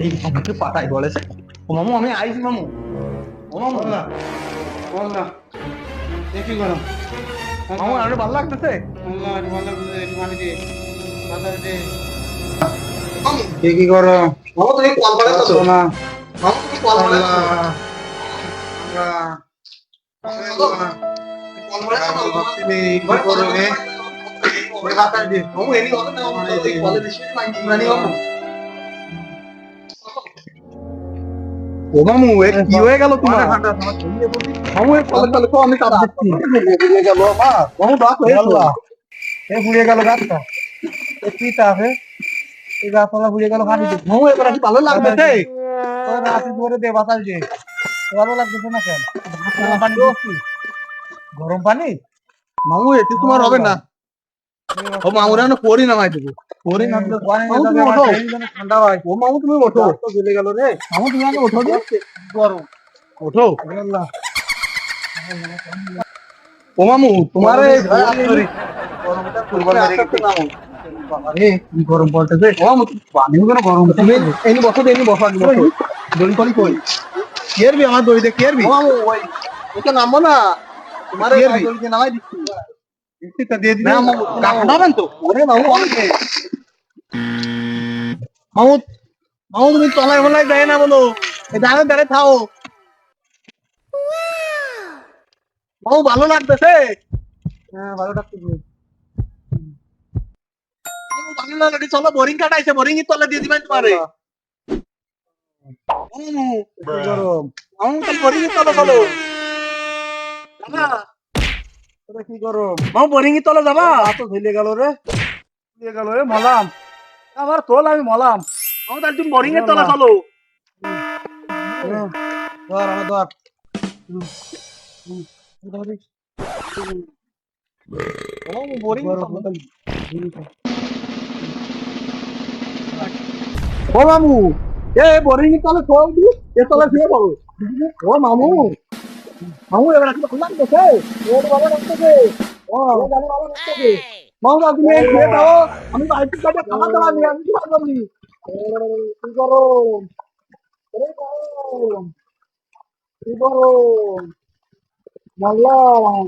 এই আমাকে পাঠাই বলেছে ও মামু আমি আইছি মামু ও মামু বললা বললা দেখি করো মামু আরে ভালো লাগতেছে আল্লাহ বললা একটু পানি দে বাতাস দে দেখি করো মামু তুমি কল করে তো সোনা মামু তুমি কল করে আল্লাহ কল করে কি করো রে বাতাস দে মামু এনি কথা না মামু এই কলে বেশি মাইন্ড মানি মামু ও মামু এ কি হয়ে গেল তোমার? মামু এ কলে কলে তো আমি দিচ্ছি গেল মা মামু ডাক হয়ে আল্লাহ। এ গেল গাছটা এ কি তাপে এই গাছপালা বুড়ে গেল দে মামু এবার কি ভালো লাগতেছে তোর রাতে ধরে দে বাতাস দে। ভালো লাগতেছে না কেন? গরম পানি? মামু এতে তোমার হবে না। মামু রানো করি না মাই দেবো করি না না তুমি ঠান্ডা হয়। ও মামু তুমি ওঠো। তো গেলে গেল রে। মামু তুমি আগে ওঠো। গরম। ওঠো। ও মামু তোমার গরম পড়তেছে। ও মামু পানি কেন গরম তুমি এনি বসো এনি বসো আগে বসো। দড়ি কলি কই কেরবি আমার দড়িতে কেরবি? ও মামু ওই ওকে নামবো না। তোমার? দড়িতে নামাই দিচ্ছি। তা দিয়ে দিবি না তো ওরে মামু অনেকে মামু মামু তুমি তলায় ফলায় দেয় না বলো দাঁড়ে দাঁড়ে থাও মামু ভালো লাগতেছে হ্যাঁ ভালো লাগতেছে ভালো লাগে চলো বোরিং কাটাইছে বোরিং এর তলা দিয়ে দিবেন তোমারে গরম মামু বোরিং এর তলা চলো তোরা কি গরম মামু বোরিং তলা যাবা। তো ঝুলে গেল রে ঝুলে গেল রে মলাম। আমার তোল আমি মলাম। মামু তাহলে তুমি বোরিং এর তলা চলো। ধর আমার ধর ও মামু। এ বোরিং তলা শোয় দি এ তলা শুয়ে পড়ো ও মামু। মামু এবার কি ভালো লাগতেছে ওর বাবা রাখতেছে ও ভালো ভালো লাগতেছে মামু না খেয়ে দাও। আমি বাইক কাটে খাওয়া দাওয়া নিয়ে আমি কি করব কি করো কি করো মাল্লাম